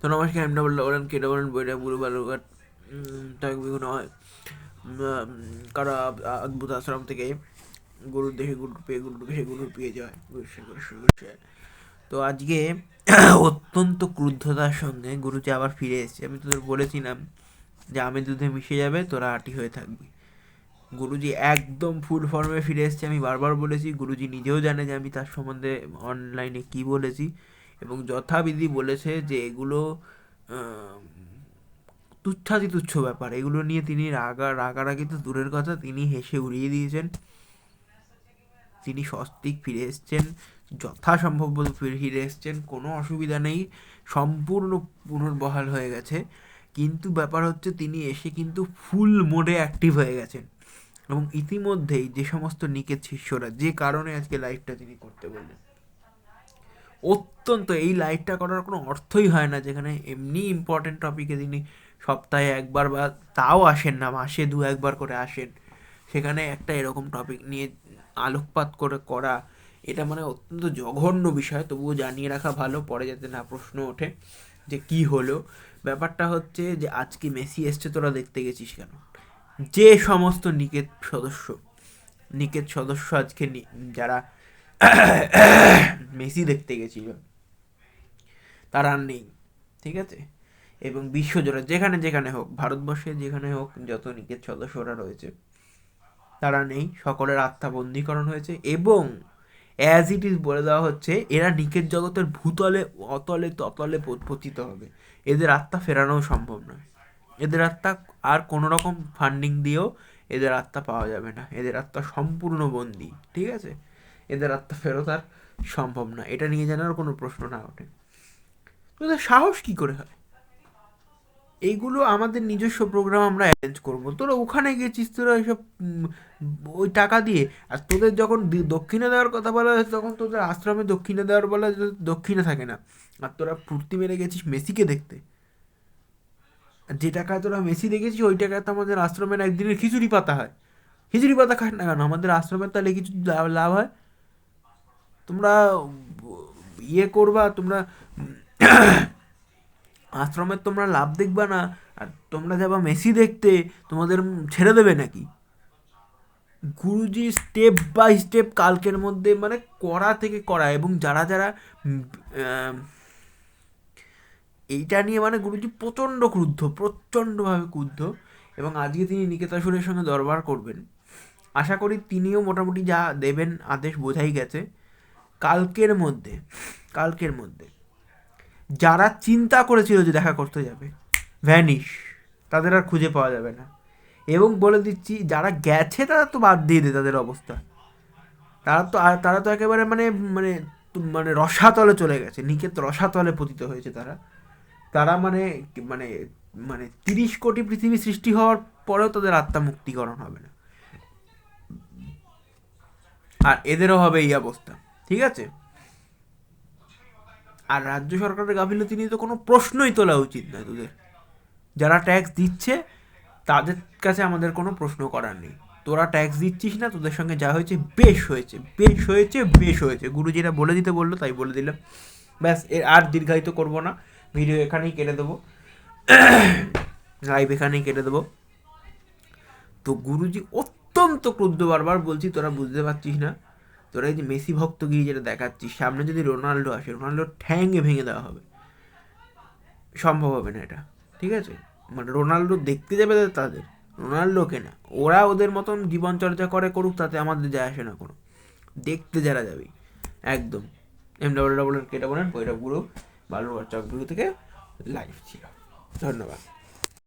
তো নমস্কার M double double K double বইটা বুড়ো বালুঘাট বিভিন্ন হয় কারা অদ্ভুত আশ্রম থেকে গরুর দেখে গরুর পেয়ে গরুর দেখে গরুর পেয়ে যায় তো আজকে অত্যন্ত ক্রুদ্ধতার সঙ্গে গুরুজি আবার ফিরে এসেছে আমি তোদের বলেছিলাম যে আমি দুধে মিশে যাবে তোরা আটি হয়ে থাকবি গুরুজি একদম ফুল ফর্মে ফিরে এসেছে আমি বারবার বলেছি গুরুজি নিজেও জানে যে আমি তার সম্বন্ধে অনলাইনে কি বলেছি এবং যথাবিধি বলেছে যে এগুলো তুচ্ছাতি তুচ্ছ ব্যাপার। এগুলো নিয়ে তিনি রাগা রাগারাগি তো দূরের কথা, তিনি হেসে উড়িয়ে দিয়েছেন। তিনি সস্তিক ফিরে এসছেন, যথাসম্ভব ফিরে এসছেন। কোনো অসুবিধা নেই, সম্পূর্ণ পুনর্বহাল হয়ে গেছে। কিন্তু ব্যাপার হচ্ছে, তিনি এসে কিন্তু ফুল মোডে অ্যাক্টিভ হয়ে গেছেন। এবং ইতিমধ্যেই যে সমস্ত নিকেত শিষ্যরা, যে কারণে আজকে লাইভটা তিনি করতে বললেন। অত্যন্ত এই লাইভটা করার কোনো অর্থই হয় না, যেখানে এমনি ইম্পর্টেন্ট টপিকে তিনি সপ্তাহে একবার বা তাও আসেন না, মাসে দু একবার করে আসেন। সেখানে একটা এরকম টপিক নিয়ে আলোকপাত করে করা, এটা মানে অত্যন্ত জঘন্য বিষয়, তবুও জানিয়ে রাখা ভালো, পরে যাতে না প্রশ্ন ওঠে যে কি হলো। ব্যাপারটা হচ্ছে যে আজকে মেসি এসছে, তোরা দেখতে গেছিস কেন? যে সমস্ত নিকেত সদস্য নিকেত সদস্য আজকে যারা দেখতে গেছিল। তারা আর নেই, ঠিক আছে? এবং বিশ্বজোড়া যেখানে যেখানে হোক, ভারতবর্ষে যেখানে হোক, যত নিকেত সদস্যরা রয়েছে, তারা নেই। সকলের আত্মা বন্দীকরণ হয়েছে এবং অ্যাজ ইট ইজ বলে দেওয়া হচ্ছে, এরা নিকেত জগতের ভূতলে, অতলে, ততলে পতিত হবে। এদের আত্মা ফেরানোও সম্ভব নয়। এদের আত্মা আর কোনো রকম ফান্ডিং দিয়েও এদের আত্মা পাওয়া যাবে না। এদের আত্মা সম্পূর্ণ বন্দি, ঠিক আছে? এদের আত্মা ফেরত আর সম্ভব না এটা নিয়ে জানার কোনো প্রশ্ন না ওঠে। তোদের সাহস কি করে হয়? এইগুলো আমাদের নিজস্ব প্রোগ্রাম আমরা অ্যারেঞ্জ করব। তোরা ওখানে গেছিস তোরা এইসব ওই টাকা দিয়ে, আর তোদের যখন দক্ষিণে দেওয়ার কথা বলা হয়েছে, তখন তোদের আশ্রমে দক্ষিণে দেওয়ার বলা দক্ষিণে থাকে না। আর তোরা ফুর্তি মেরে গেছিস মেসিকে দেখতে। যে টাকায় তোরা মেসি দেখেছিস, ওই টাকায় তো আমাদের আশ্রমের একদিনের খিচুড়ি পাতা হয়। খিচুড়ি পাতা খাস না কেন? আমাদের আশ্রমের তাহলে কিছু লাভ হয়? তোমরা ইয়ে করবা, তোমরা আশ্রমের তোমরা লাভ দেখবা না, আর তোমরা যাবা মেসি দেখতে, তোমাদের ছেড়ে দেবে নাকি? গুরুজি স্টেপ বাই স্টেপ কালকের মধ্যে মানে করা থেকে করা এবং যারা যারা এইটা নিয়ে মানে গুরুজি প্রচণ্ড ক্রুদ্ধ, প্রচণ্ডভাবে ক্রুদ্ধ, এবং আজকে তিনি নিকেতাসুরের সঙ্গে দরবার করবেন। আশা করি তিনিও মোটামুটি যা দেবেন আদেশ বোঝাই গেছে। কালকের মধ্যে কালকের মধ্যে। যারা চিন্তা করেছিল যে দেখা করতে যাবে ভ্যানিশ তাদের আর খুঁজে পাওয়া যাবে না। এবং বলে দিচ্ছি, যারা গেছে তারা তো বাদ দিয়ে দেয় তাদের অবস্থা। তারা তো আর, তারা তো একেবারে মানে মানে মানে রসাতলে চলে গেছে নিকেত রসাতলে পতিত হয়েছে তারা। তারা মানে মানে মানে তিরিশ কোটি পৃথিবী সৃষ্টি হওয়ার পরেও তাদের আত্মা মুক্তিকরণ হবে না। আর এদেরও হবে এই অবস্থা। ঠিক আছে? আর রাজ্য সরকারের গাফিলতি নিয়ে তো কোনো প্রশ্নই তোলা উচিত নয় তোদের। যারা ট্যাক্স দিচ্ছে, তাদের কাছে আমাদের কোনো প্রশ্ন করার নেই। তোরা ট্যাক্স দিচ্ছিস না, তোদের সঙ্গে যা হয়েছে বেশ হয়েছে বেশ হয়েছে বেশ হয়েছে। গুরুজিরা বলে দিতে বলল, তাই বলে দিলাম। ব্যাস এর আর দীর্ঘায়িত করব না। ভিডিও এখানেই কেটে দেবো। লাইভ এখানেই কেটে দেবো। তো গুরুজি অত্যন্ত ক্রুদ্ধ বারবার বলছি, তোরা বুঝতে পারছিস না। তোরা এই যে মেসি ভক্তগিরি যেটা দেখাচ্ছিস, সামনে যদি রোনাল্ডো আসে রোনাল্ডোর ঠ্যাঙ্গে ভেঙে দেওয়া হবে। সম্ভব হবে না এটা, ঠিক আছে? মানে রোনাল্ডো দেখতে যাবে তাদের রোনাল্ডোকে না ওরা ওদের মতন জীবনচর্চা করে করুক, তাতে আমাদের যায় আসে না কোনো। দেখতে যারা যাবে, একদম। এম ডাবল ডাবল কেটে বলেন পৈরব গুরু বালুরঘাট চকগুলো থেকে লাইভ ছিল। ধন্যবাদ।